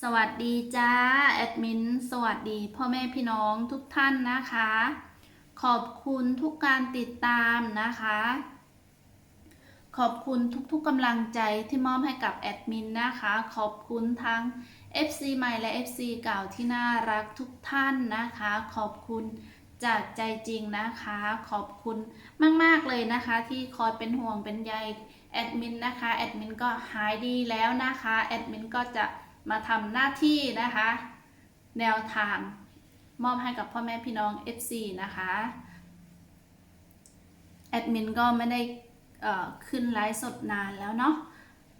สวัสดีจ้าแอดมินสวัสดีพ่อแม่พี่น้องทุกท่านนะคะ ขอบคุณทุกการติดตามนะคะ ขอบคุณทุกๆกำลังใจที่มอบให้กับแอดมินนะคะ ขอบคุณทั้ง FC ใหม่และ FC เก่าที่น่ารักทุกท่านนะคะ ขอบคุณจากใจจริงนะคะ ขอบคุณมาก ๆ เลยนะคะ ที่คอยเป็นห่วงเป็นใยแอดมินนะคะแอดมินก็หายดีแล้วนะคะแอดมินก็จะ มาทำหน้าที่นะคะ แนวทางมอบให้กับพ่อแม่พี่น้อง FC นะคะ แอดมินก็ไม่ได้ขึ้นไลฟ์สดนานแล้วเนาะ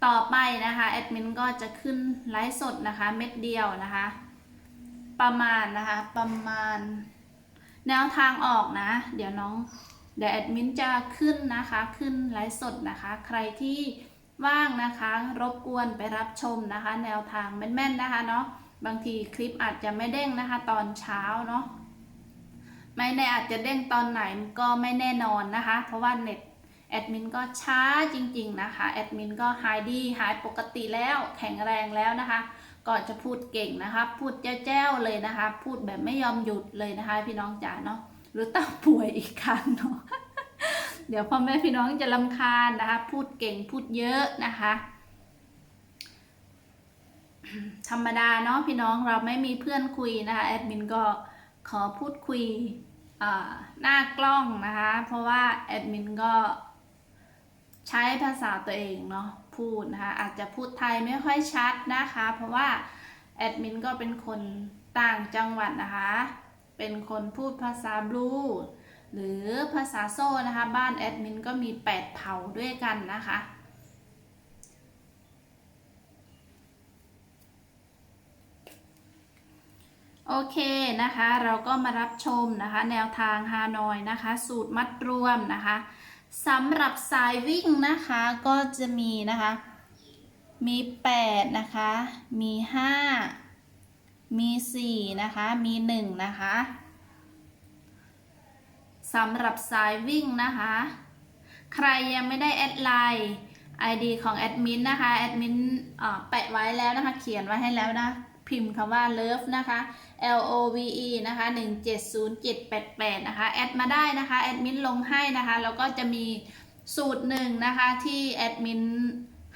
ต่อไปนะคะแอดมินก็จะขึ้นไลฟ์สดนะคะเม็ดเดียวนะคะ ประมาณนะคะประมาณ แนวทางออกนะ เดี๋ยวน้องเดี๋ยวแอดมินจะขึ้นนะคะขึ้นไลฟ์สดนะคะ ใครที่ ว่างนะคะ รบกวนไปรับชมนะคะ แนวทางแม่นๆนะคะเนาะบางทีคลิปอาจจะไม่เด้งนะคะ ตอนเช้าเนาะไม่แน่อาจจะเด้งตอนไหนก็ไม่แน่นอนนะคะ เพราะว่าเน็ตแอดมินก็ช้าจริง ๆนะคะแอดมินก็หายดีหายปกติแล้วแข็งแรงแล้วนะคะก็จะพูดเก่งนะคะ พูดแจ้วๆเลยนะคะ พูดแบบไม่ยอมหยุดเลยนะคะ พี่น้องจ๋าเนาะหรือต้องป่วยอีกครั้งเนาะ เดี๋ยวพ่อแม่พี่น้องจะลำคาญนะคะ พูดเก่งพูดเยอะนะคะ ธรรมดาเนาะพี่น้องเราไม่มีเพื่อนคุยนะคะแอดมินก็ขอพูดคุยหน้ากล้องนะคะ เพราะว่าแอดมินก็ใช้ภาษาตัวเองเนาะพูดนะคะ อาจจะพูดไทยไม่ค่อยชัดนะคะ เพราะว่าแอดมินก็เป็นคนต่างจังหวัดนะคะ เป็นคนพูดภาษาบลู หรือภาษาโซ่นะคะ บ้านแอดมินก็มี 8 เผ่าด้วยกันนะคะ โอเคนะคะ เราก็มารับชมนะคะ แนวทางฮานอยนะคะ สูตรมัดรวมนะคะสำหรับสายวิ่งนะคะก็จะมีนะคะ มี 8 นะคะ มี 5 มี 4 นะคะ มี 1 นะคะ สำหรับสายวิ่งนะคะ ใครยังไม่ได้แอดไลน์ ID ของแอดมินนะคะแอดมินแปะไว้แล้วนะคะ เขียนไว้ให้แล้วนะ พิมพ์คำว่า love นะคะ L O V E นะคะ170788นะคะ แอดมาได้นะคะแอดมินลงให้นะคะ แล้วก็จะมีสูตรหนึ่งนะคะที่แอดมิน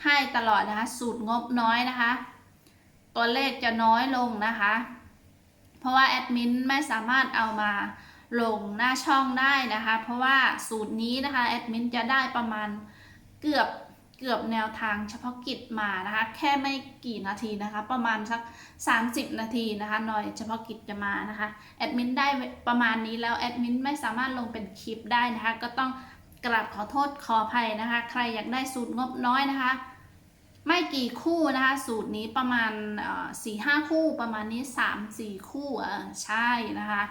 ให้ตลอดนะคะ สูตรงบน้อยนะคะ ตัวเลขจะน้อยลงนะคะ เพราะว่าแอดมินไม่สามารถเอามา ลงหน้าช่องได้นะคะ เพราะว่าสูตรนี้นะคะแอดมินจะได้ประมาณเกือบเกือบแนวทางเฉพาะกิจมานะคะ แค่ไม่กี่นาทีนะคะ ประมาณสัก 30 นาทีนะคะหน่อยเฉพาะกิจจะมานะคะแอดมินได้ประมาณนี้แล้วแอดมินไม่สามารถลงเป็นคลิปได้นะคะ ก็ต้องกราบขอโทษขออภัยนะคะ ใครอยากได้สูตรงบน้อยนะคะ ไม่กี่คู่นะคะ สูตรนี้ประมาณสี่ห้าคู่ประมาณนี้สามสี่คู่ใช่นะคะ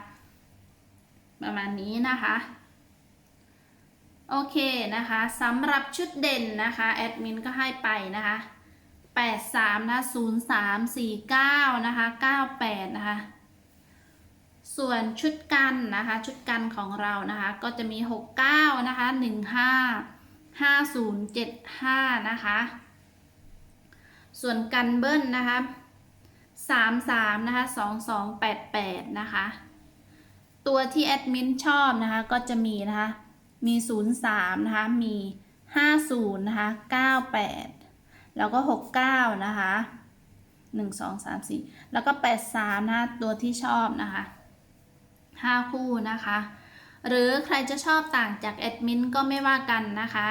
ประมาณนี้นะคะ โอเคนะคะสำหรับชุดเด่นนะคะ แอดมินก็ให้ไปนะคะ 83นะ0349นะคะ98นะคะส่วนชุดกันนะคะ ชุดกันของเรานะคะ ก็จะมี 69 นะคะ 15 5075 นะคะ ส่วนกันเบิ้ลนะคะ 33 นะคะ 2288 นะคะ ตัวที่แอดมินชอบนะคะก็จะมีนะคะมี 03 นะคะ มี 50 นะคะ 98 แล้วก็ 69 นะคะ 1 2 3 4 แล้วก็ 83 นะคะตัวที่ชอบนะคะ 5 คู่นะคะ หรือใครจะชอบต่างจากแอดมินก็ไม่ว่ากันนะคะ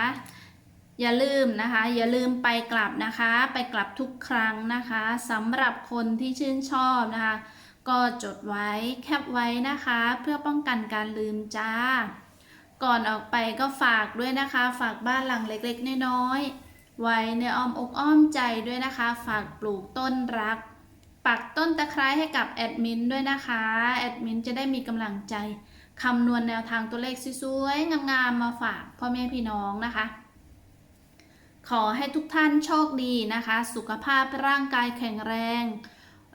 อย่าลืมนะคะ อย่าลืมไปกลับนะคะ ไปกลับทุกครั้งนะคะสำหรับคนที่ชื่นชอบนะคะ ก็จดไว้แคปไว้นะคะ เพื่อป้องกันการลืมจ้า ก่อนออกไปก็ฝากด้วยนะคะ ฝากบ้านหลังเล็กๆ น้อยๆ ไว้ในอ้อมอกอ้อมใจด้วยนะคะ ฝากปลูกต้นรัก ปักต้นตะไคร้ให้กับแอดมินด้วยนะคะ แอดมินจะได้มีกำลังใจคำนวณแนวทางตัวเลขสวยๆ งามๆ มาฝากพ่อแม่พี่น้องนะคะ ขอให้ทุกท่านโชคดีนะคะ สุขภาพร่างกายแข็งแรง